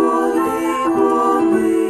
Господи, помилуй.